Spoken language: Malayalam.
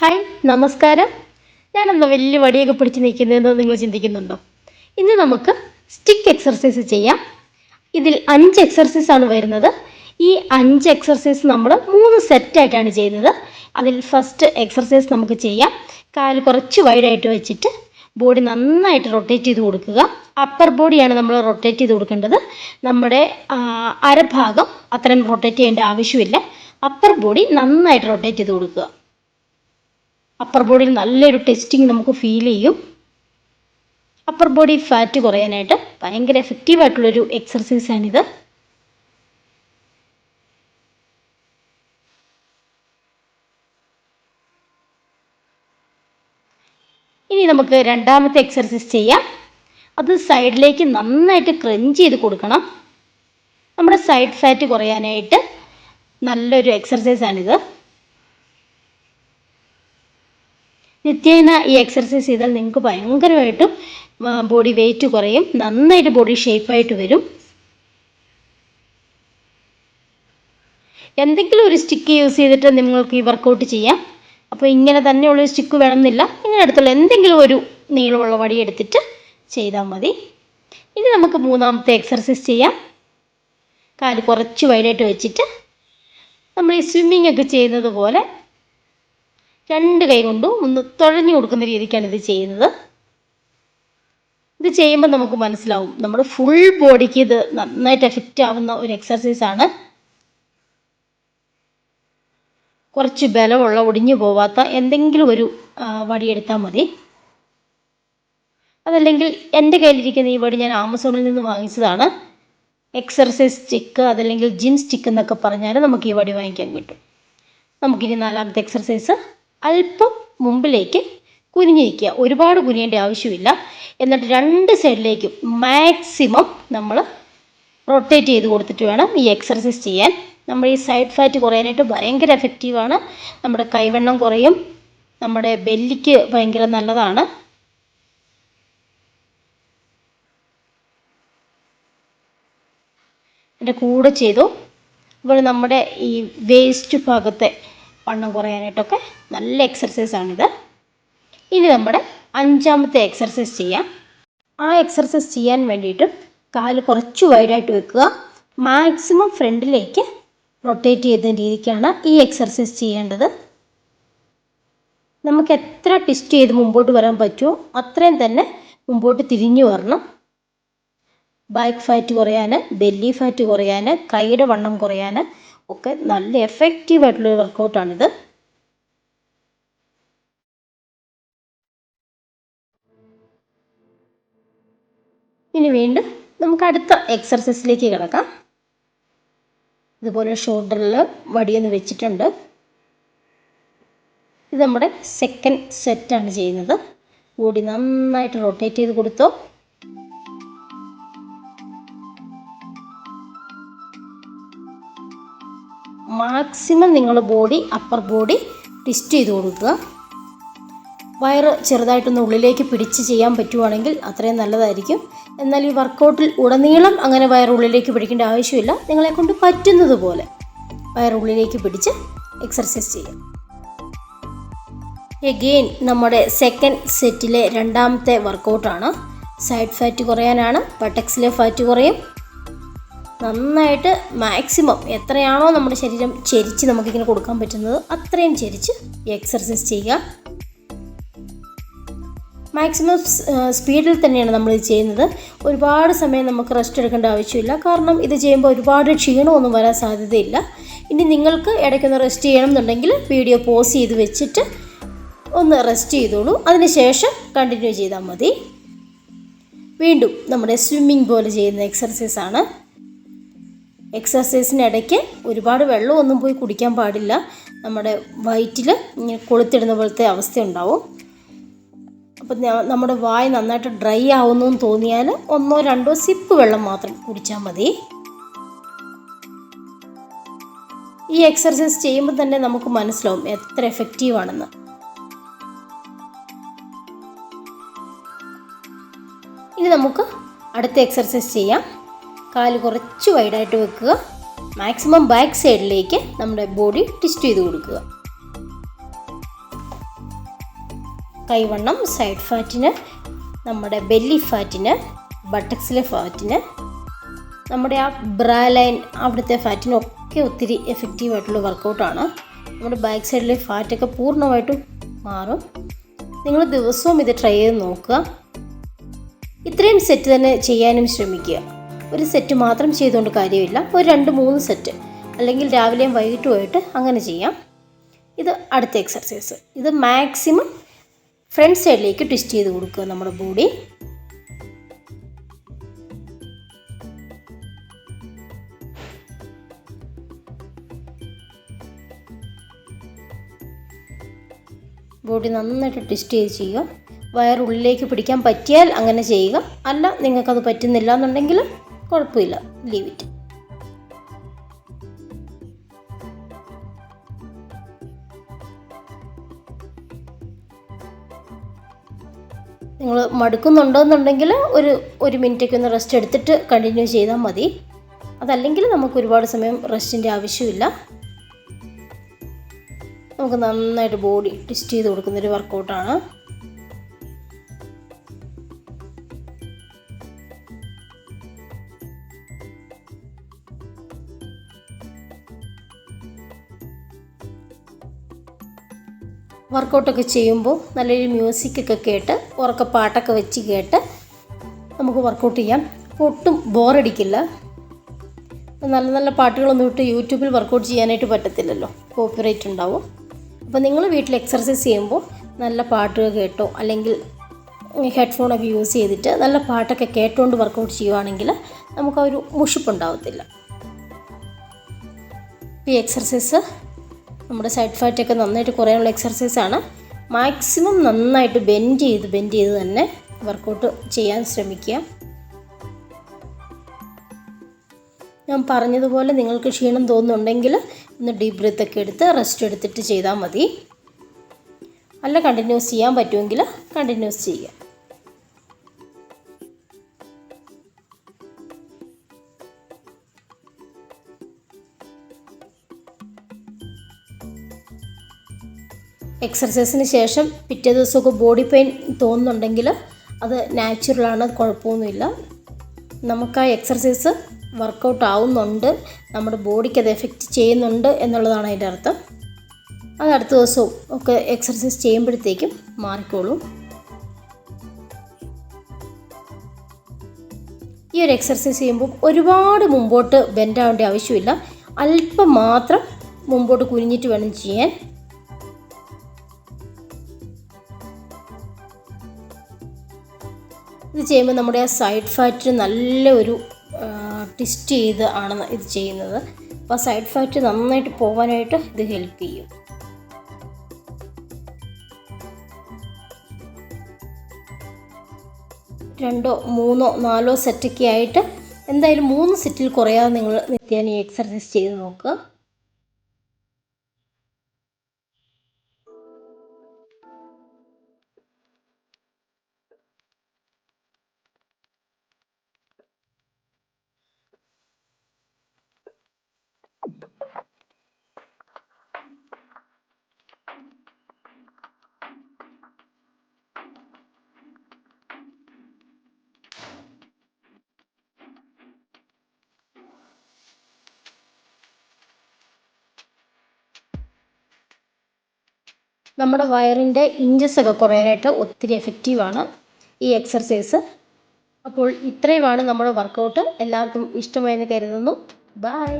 ഹായ് നമസ്കാരം. ഞാനെന്താ വലിയ വടിയൊക്കെ പിടിച്ച് നിൽക്കുന്നതെന്ന് നിങ്ങൾ ചിന്തിക്കുന്നുണ്ടോ? ഇന്ന് നമുക്ക് സ്റ്റിക്ക് എക്സർസൈസ് ചെയ്യാം. ഇതിൽ അഞ്ച് എക്സർസൈസ് ആണ് വരുന്നത്. ഈ അഞ്ച് എക്സർസൈസ് നമ്മൾ മൂന്ന് സെറ്റായിട്ടാണ് ചെയ്യുന്നത്. അതിൽ ഫസ്റ്റ് എക്സർസൈസ് നമുക്ക് ചെയ്യാം. കാൽ കുറച്ച് വൈഡായിട്ട് വെച്ചിട്ട് ബോഡി നന്നായിട്ട് റൊട്ടേറ്റ് ചെയ്ത് കൊടുക്കുക. അപ്പർ ബോഡിയാണ് നമ്മൾ റൊട്ടേറ്റ് ചെയ്ത് കൊടുക്കേണ്ടത്. നമ്മുടെ അരഭാഗം അത്രയും റൊട്ടേറ്റ് ചെയ്യേണ്ട ആവശ്യമില്ല. അപ്പർ ബോഡി നന്നായിട്ട് റൊട്ടേറ്റ് ചെയ്ത് കൊടുക്കുക. അപ്പർ ബോഡിയിൽ നല്ലൊരു ടെസ്റ്റിംഗ് നമുക്ക് ഫീൽ ചെയ്യും. അപ്പർ ബോഡി ഫാറ്റ് കുറയാനായിട്ട് ഭയങ്കര എഫക്റ്റീവ് ആയിട്ടുള്ളൊരു എക്സർസൈസ് ആണിത്. ഇനി നമുക്ക് രണ്ടാമത്തെ എക്സർസൈസ് ചെയ്യാം. അത് സൈഡിലേക്ക് നന്നായിട്ട് ക്രഞ്ച് ചെയ്ത് കൊടുക്കണം. നമ്മുടെ സൈഡ് ഫാറ്റ് കുറയാനായിട്ട് നല്ലൊരു എക്സർസൈസ് നിത്യേന ഈ എക്സർസൈസ് ചെയ്താൽ നിങ്ങൾക്ക് ഭയങ്കരമായിട്ടും ബോഡി വെയിറ്റ് കുറയും നന്നായിട്ട് ബോഡി ഷേപ്പായിട്ട് വരും. എന്തെങ്കിലും ഒരു സ്റ്റിക്ക് യൂസ് ചെയ്തിട്ട് നിങ്ങൾക്ക് ഈ വർക്കൗട്ട് ചെയ്യാം. അപ്പോൾ ഇങ്ങനെ തന്നെയുള്ള സ്റ്റിക്ക് വേണമെന്നില്ല. ഇങ്ങനെ അടുത്തുള്ള എന്തെങ്കിലും ഒരു നീളമുള്ള വടി എടുത്തിട്ട് ചെയ്താൽ മതി. ഇനി നമുക്ക് മൂന്നാമത്തെ എക്സർസൈസ് ചെയ്യാം. കാൽ കുറച്ച് വൈഡായിട്ട് വെച്ചിട്ട് നമ്മൾ ഈ സ്വിമ്മിങ് ഒക്കെ ചെയ്യുന്നത് പോലെ രണ്ട് കൈ കൊണ്ടും ഒന്ന് തുഴഞ്ഞു കൊടുക്കുന്ന രീതിക്കാണ് ഇത് ചെയ്യുന്നത്. ഇത് ചെയ്യുമ്പോൾ നമുക്ക് മനസ്സിലാവും. നമ്മുടെ ഫുൾ ബോഡിക്ക് ഇത് നന്നായിട്ട് എഫക്റ്റ് ആവുന്ന ഒരു എക്സർസൈസ് ആണ്. കുറച്ച് ബലമുള്ള ഒടിഞ്ഞു പോവാത്ത എന്തെങ്കിലും ഒരു വടിയെടുത്താൽ മതി. അതല്ലെങ്കിൽ എന്റെ കയ്യിലിരിക്കുന്ന ഈ വടി ഞാൻ ആമസോണിൽ നിന്ന് വാങ്ങിച്ചതാണ്. എക്സർസൈസ് സ്റ്റിക്ക് അതല്ലെങ്കിൽ ജിം സ്റ്റിക്ക് എന്നൊക്കെ പറഞ്ഞാൽ നമുക്ക് ഈ വടി വാങ്ങിക്കാൻ കിട്ടും. നമുക്കിനി നാലാമത്തെ എക്സർസൈസ് അല്പം മുമ്പിലേക്ക് കുനിഞ്ഞിരിക്കുക. ഒരുപാട് കുനിയേണ്ട ആവശ്യമില്ല. എന്നിട്ട് രണ്ട് സൈഡിലേക്കും മാക്സിമം നമ്മൾ റൊട്ടേറ്റ് ചെയ്ത് കൊടുത്തിട്ട് വേണം ഈ എക്സർസൈസ് ചെയ്യാൻ. നമ്മൾ ഈ സൈഡ് ഫാറ്റ് കുറയാനായിട്ട് ഭയങ്കര എഫക്റ്റീവാണ് നമ്മുടെ കൈവെണ്ണം കുറയും. നമ്മുടെ ബെല്ലിക്ക് ഭയങ്കര നല്ലതാണ്. എന്റെ കൂടെ ചെയ്തു. അപ്പോൾ നമ്മുടെ ഈ വേസ്റ്റ് ഭാഗത്തെ വണ്ണം കുറയാനായിട്ടൊക്കെ നല്ല എക്സർസൈസ് ആണിത്. ഇനി നമ്മുടെ അഞ്ചാമത്തെ എക്സർസൈസ് ചെയ്യാം. ആ എക്സർസൈസ് ചെയ്യാൻ വേണ്ടിയിട്ട് കാൽ കുറച്ച് വൈഡായിട്ട് വെക്കുക. മാക്സിമം ഫ്രണ്ടിലേക്ക് റൊട്ടേറ്റ് ചെയ്യുന്ന രീതിക്കാണ് ഈ എക്സർസൈസ് ചെയ്യേണ്ടത്. നമുക്ക് എത്ര ട്വിസ്റ്റ് ചെയ്ത് മുമ്പോട്ട് വരാൻ പറ്റുമോ അത്രയും തന്നെ മുമ്പോട്ട് തിരിഞ്ഞു വരണം. ബാക്ക് ഫാറ്റ് കുറയാൻ ബെല്ലി ഫാറ്റ് കുറയാൻ കൈയുടെ വണ്ണം കുറയാൻ ഒക്കെ നല്ല എഫക്റ്റീവ് ആയിട്ടുള്ള വർക്കൗട്ടാണിത് ഇനി വീണ്ടും നമുക്ക് അടുത്ത എക്സർസൈസിലേക്ക് കിടക്കാം. ഇതുപോലെ ഷോൾഡറിൽ വടിയൊന്ന് വെച്ചിട്ടുണ്ട്. ഇത് നമ്മുടെ സെക്കൻഡ് സെറ്റാണ് ചെയ്യുന്നത്. ബോഡി നന്നായിട്ട് റൊട്ടേറ്റ് ചെയ്ത് കൊടുത്തോ. മാക്സിമം നിങ്ങൾ ബോഡി അപ്പർ ബോഡി ട്വിസ്റ്റ് ചെയ്ത് കൊടുക്കുക. വയറ് ചെറുതായിട്ടൊന്ന് ഉള്ളിലേക്ക് പിടിച്ച് ചെയ്യാൻ പറ്റുവാണെങ്കിൽ അത്രയും നല്ലതായിരിക്കും. എന്നാൽ ഈ വർക്കൗട്ടിൽ ഉടനീളം അങ്ങനെ വയർ ഉള്ളിലേക്ക് പിടിക്കേണ്ട ആവശ്യമില്ല. നിങ്ങളെ കൊണ്ട് പറ്റുന്നത് പോലെ വയർ ഉള്ളിലേക്ക് പിടിച്ച് എക്സർസൈസ് ചെയ്യാം. എഗെയിൻ നമ്മുടെ സെക്കൻഡ് സെറ്റിലെ രണ്ടാമത്തെ വർക്കൗട്ടാണ് സൈഡ് ഫാറ്റ് കുറയാനാണ് ബട്ടക്സിലെ ഫാറ്റ് കുറയും. നന്നായിട്ട് മാക്സിമം എത്രയാണോ നമ്മുടെ ശരീരം ചെരിച്ച് നമുക്കിങ്ങനെ കൊടുക്കാൻ പറ്റുന്നത് അത്രയും ചെരിച്ച് എക്സർസൈസ് ചെയ്യുക. മാക്സിമം സ്പീഡിൽ തന്നെയാണ് നമ്മൾ ഇത് ചെയ്യുന്നത്. ഒരുപാട് സമയം നമുക്ക് റെസ്റ്റ് എടുക്കേണ്ട ആവശ്യമില്ല. കാരണം ഇത് ചെയ്യുമ്പോൾ ഒരുപാട് ക്ഷീണമൊന്നും വരാൻ സാധ്യതയില്ല. ഇനി നിങ്ങൾക്ക് ഇടയ്ക്കൊന്ന് റെസ്റ്റ് ചെയ്യണം എന്നുണ്ടെങ്കിൽ വീഡിയോ പോസ് ചെയ്ത് വെച്ചിട്ട് ഒന്ന് റെസ്റ്റ് ചെയ്തോളൂ. അതിനുശേഷം കണ്ടിന്യൂ ചെയ്താൽ മതി. വീണ്ടും നമ്മുടെ സ്വിമ്മിംഗ് പോലെ ചെയ്യുന്ന എക്സർസൈസ് ആണ് എക്സർസൈസിനിടയ്ക്ക് ഒരുപാട് വെള്ളമൊന്നും പോയി കുടിക്കാൻ പാടില്ല. നമ്മുടെ വയറ്റിൽ കൊളുത്തിടുന്ന പോലത്തെ അവസ്ഥ ഉണ്ടാവും അപ്പം നമ്മുടെ വായ നന്നായിട്ട് ഡ്രൈ ആവുന്നു എന്ന് തോന്നിയാൽ ഒന്നോ രണ്ടോ സിപ്പ് വെള്ളം മാത്രം കുടിച്ചാൽ മതി. ഈ എക്സർസൈസ് ചെയ്യുമ്പോൾ തന്നെ നമുക്ക് മനസ്സിലാവും എത്ര എഫക്റ്റീവ് ആണെന്ന്. ഇനി നമുക്ക് അടുത്ത എക്സർസൈസ് ചെയ്യാം. കാൽ കുറച്ച് വൈഡായിട്ട് വെക്കുക. മാക്സിമം ബാക്ക് സൈഡിലേക്ക് നമ്മുടെ ബോഡി ട്വിസ്റ്റ് ചെയ്ത് കൊടുക്കുക. കൈവണ്ണം സൈഡ് ഫാറ്റിന് നമ്മുടെ ബെല്ലി ഫാറ്റിന് ബട്ടക്സിലെ ഫാറ്റിന് നമ്മുടെ ആ ബ്രാ ലൈൻ അവിടുത്തെ ഫാറ്റിനൊക്കെ ഒത്തിരി എഫക്റ്റീവായിട്ടുള്ള വർക്കൗട്ടാണ് നമ്മുടെ ബാക്ക് സൈഡിലെ ഫാറ്റൊക്കെ പൂർണമായിട്ടും മാറും. നിങ്ങൾ ദിവസവും ഇത് ട്രൈ ചെയ്ത് നോക്കുക. ഇത്രയും സെറ്റ് തന്നെ ചെയ്യാനും ശ്രമിക്കുക. ഒരു സെറ്റ് മാത്രം ചെയ്തുകൊണ്ട് കാര്യമില്ല. ഒരു രണ്ട് മൂന്ന് സെറ്റ്. അല്ലെങ്കിൽ രാവിലെയും വൈകിട്ടുമായിട്ട് അങ്ങനെ ചെയ്യാം. ഇത് അടുത്ത എക്സർസൈസ് ഇത് മാക്സിമം ഫ്രണ്ട് സൈഡിലേക്ക് ട്വിസ്റ്റ് ചെയ്ത് കൊടുക്കുക നമ്മുടെ ബോഡി ബോഡി നന്നായിട്ട് ട്വിസ്റ്റ് ചെയ്ത് ചെയ്യുക. വയറുള്ളിലേക്ക് പിടിക്കാൻ പറ്റിയാൽ അങ്ങനെ ചെയ്യുക. അല്ല നിങ്ങൾക്കത് പറ്റുന്നില്ല എന്നുണ്ടെങ്കിൽ കുഴപ്പമില്ല. ലീവ് ഇറ്റ് നിങ്ങൾ മടുക്കുന്നുണ്ടോയെന്നുണ്ടെങ്കിൽ ഒരു ഒരു മിനിറ്റൊക്കെ ഒന്ന് റെസ്റ്റ് എടുത്തിട്ട് കണ്ടിന്യൂ ചെയ്താൽ മതി. അതല്ലെങ്കിൽ നമുക്ക് ഒരുപാട് സമയം റെസ്റ്റിന്റെ ആവശ്യമില്ല. നമുക്ക് നന്നായിട്ട് ബോഡി ട്വിസ്റ്റ് ചെയ്ത് കൊടുക്കുന്നൊരു വർക്കൗട്ടാണ് വർക്കൗട്ടൊക്കെ ചെയ്യുമ്പോൾ നല്ലൊരു മ്യൂസിക്കൊക്കെ കേട്ട് ഉറക്ക പാട്ടൊക്കെ വെച്ച് കേട്ട് നമുക്ക് വർക്കൗട്ട് ചെയ്യാം. ഒട്ടും ബോറടിക്കില്ല. നല്ല നല്ല പാട്ടുകളൊന്നും ഇട്ട് യൂട്യൂബിൽ വർക്കൗട്ട് ചെയ്യാനായിട്ട് പറ്റത്തില്ലല്ലോ. കോപ്പിറൈറ്റ് ഉണ്ടാവും. അപ്പോൾ നിങ്ങൾ വീട്ടിൽ എക്സർസൈസ് ചെയ്യുമ്പോൾ നല്ല പാട്ടുകൾ കേട്ടോ അല്ലെങ്കിൽ ഹെഡ്ഫോണൊക്കെ യൂസ് ചെയ്തിട്ട് നല്ല പാട്ടൊക്കെ കേട്ടുകൊണ്ട് വർക്കൗട്ട് ചെയ്യുവാണെങ്കിൽ നമുക്ക് ആ ഒരു മുഷിപ്പുണ്ടാവത്തില്ല. ഈ എക്സർസൈസ് നമ്മുടെ സൈഡ് ഫാറ്റൊക്കെ നന്നായിട്ട് കുറയാനുള്ള എക്സർസൈസാണ് മാക്സിമം നന്നായിട്ട് ബെൻഡ് ചെയ്ത് ബെൻഡ് ചെയ്ത് തന്നെ വർക്കൗട്ട് ചെയ്യാൻ ശ്രമിക്കുക. ഞാൻ പറഞ്ഞതുപോലെ നിങ്ങൾക്ക് ക്ഷീണം തോന്നുന്നുണ്ടെങ്കിൽ ഒന്ന് ഡീപ് ബ്രീത്ത് ഒക്കെ എടുത്ത് റെസ്റ്റ് എടുത്തിട്ട് ചെയ്താൽ മതി. അല്ല കണ്ടിന്യൂസ് ചെയ്യാൻ പറ്റുമെങ്കിൽ കണ്ടിന്യൂസ് ചെയ്യുക. എക്സർസൈസിന് ശേഷം പിറ്റേ ദിവസമൊക്കെ ബോഡി പെയിൻ തോന്നുന്നുണ്ടെങ്കിൽ അത് നാച്ചുറലാണ് കുഴപ്പമൊന്നുമില്ല. നമുക്ക് ആ എക്സർസൈസ് വർക്കൗട്ട് ആവുന്നുണ്ട്. നമ്മുടെ ബോഡിക്ക് അത് എഫക്റ്റ് ചെയ്യുന്നുണ്ട് എന്നുള്ളതാണ് അതിന്റെ അർത്ഥം. അത് അടുത്ത ദിവസവും ഒക്കെ എക്സർസൈസ് ചെയ്യുമ്പോഴത്തേക്കും മാറിക്കോളും. ഈ ഒരു എക്സർസൈസ് ചെയ്യുമ്പോൾ ഒരുപാട് മുമ്പോട്ട് ബെൻഡ് ആവേണ്ട ആവശ്യമില്ല. അല്പം മാത്രം മുമ്പോട്ട് കുനിഞ്ഞിട്ട് വേണം ചെയ്യാൻ. ഇത് ചെയ്യുമ്പോൾ നമ്മുടെ ആ സൈഡ് ഫാറ്റ് നല്ല ഒരു ട്വിസ്റ്റ് ചെയ്ത് ആണ് ഇത് ചെയ്യുന്നത്. അപ്പോൾ സൈഡ് ഫാറ്റ് നന്നായിട്ട് പോകാനായിട്ട് ഇത് ഹെൽപ്പ് ചെയ്യും. രണ്ടോ മൂന്നോ നാലോ സെറ്റൊക്കെ ആയിട്ട് എന്തായാലും മൂന്ന് സെറ്റിൽ കുറയാതെ നിങ്ങൾ നിത്യേന എക്സർസൈസ് ചെയ്ത് നോക്കുക. നമ്മുടെ വയറിന്റെ ഇഞ്ചസ് ഒക്കെ കുറയാനായിട്ട് ഒത്തിരി എഫക്റ്റീവാണ് ഈ എക്സർസൈസ് അപ്പോൾ ഇത്രയുമാണ് നമ്മുടെ വർക്കൗട്ട് എല്ലാവർക്കും ഇഷ്ടമായെന്ന് കരുതുന്നു. ബൈ